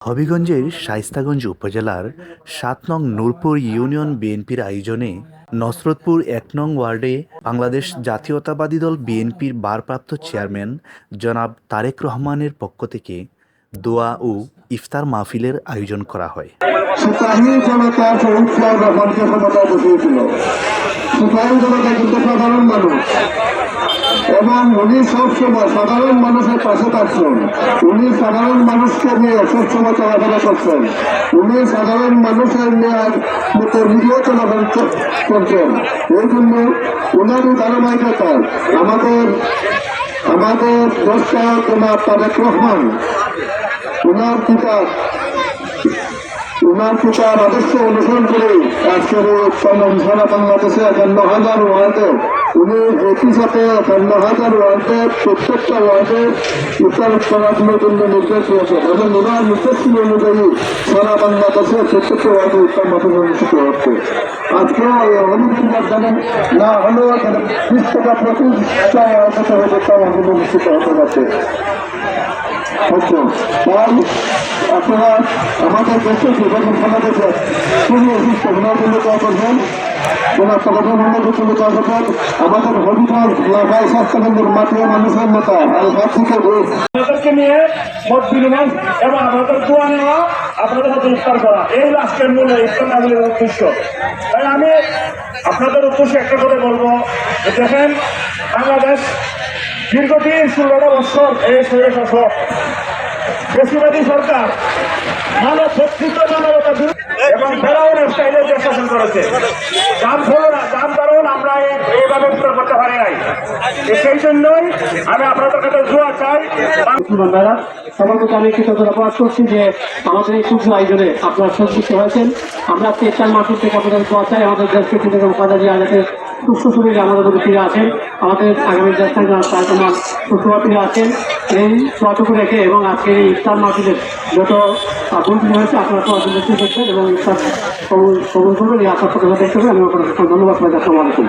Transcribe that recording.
হবিগঞ্জের শায়েস্তাগঞ্জ উপজেলার সাত নং নূরপুর ইউনিয়ন বিএনপির আয়োজনে নসরতপুর এক নং ওয়ার্ডে বাংলাদেশ জাতীয়তাবাদী দল বিএনপির বারপ্রাপ্ত চেয়ারম্যান জনাব তারেক রহমানের পক্ষ থেকে দোয়া ও ইফতার মাহফিলের আয়োজন করা হয়। সিপাহী জনতা শহীদ জিয়াউর রহমানকে ক্ষমতায় বসিয়েছিল। সিপাহী জনতা কিন্তু সাধারণ মানুষ। এবং উনি সবসময় সাধারণ মানুষের পাশে থাকছেন উনি সাধারণ মানুষকে নিয়ে সবসময় চলাফেরা করছেন উনি সাধারণ মানুষের নেওয়ার মতো নিজেও চলাফেরা করছেন এই জন্য উনারই ধারাবাহিকতায় আমাদের আমাদের দশটা তোমার তারেক রহমান, উনার পিতা উনার পিতার আদর্শ অনুসরণ করে আজকের এই উৎসব সারা বাংলাদেশে একান্ন হাজার ওয়ার্ডে উনি একই সাথে একান্ন হাজার ওয়ার্ডে প্রত্যেকটা ওয়ার্ডে উত্তর করার জন্য নির্দেশ দিয়েছেন এবং ওনার নির্দেশ অনুযায়ী সারা বাংলাদেশে প্রত্যেকটা ওয়ার্ডে উত্তর মাধ্যমে অনুষ্ঠিত হচ্ছে। আজকে অনুষ্ঠিত জানেন না হলেও বিশ টাকা প্রতিষ্ঠা ওয়ার্ডে হতে তাও অনুষ্ঠিত হতে পারছে তাই আপনারা আমাদের দেশে যেভাবে বাংলাদেশে খুবই অসুস্থ জন্য করবেন। আমাদের সব থেকে ঘুষ আপনাদেরকে নিয়ে মত বিনিময় এবং আপনাদের দোয়া নেওয়া আপনাদের হাতে ইফতার করা। এই আজকের মূল ইফতার তাই আমি আপনাদের উদ্দেশ্যে একটা কথা বলব দেখেন, বাংলাদেশ দীর্ঘদিন ষোলোটা বছর এই শরীর শাসক। বেশিবাদী সরকার, মানব প্রকৃত মানবতা এবং ফেরাউনের স্টাইলে দেশ শাসন করেছে, যার ফলে যার কারণ আমরা এই- এইভাবে উত্তর করতে পারি নাই। সেই জন্যই আমি আপনাদের কাছে দোয়া চাই আমি কৃতজ্ঞতা প্রকাশ করছি যে আমাদের এই সূর্য আয়োজনে আপনারা সংযুক্ত হয়েছেন আমরা চার মাসের থেকে চাই আমাদের দেশকে এবং কাজা যাতে সুস্থ শরীরে আমাদের মধ্যে ফিরে আসেন আমাদের আগামী তোমার সুস্থভাবে ফিরে আসেন এই সোয়াটুকু রেখে এবং আজকের এই ইফতার মাসিদের যত বন্ধু হয়েছে, আপনারা তো অসন্তুষ্টি করছেন এবং ইফতার কবুল করবেন, এই আশা সাথে দেখতে হবে আমি আপনার ধন্যবাদ আপনাকে আসসালাম আলাইকুম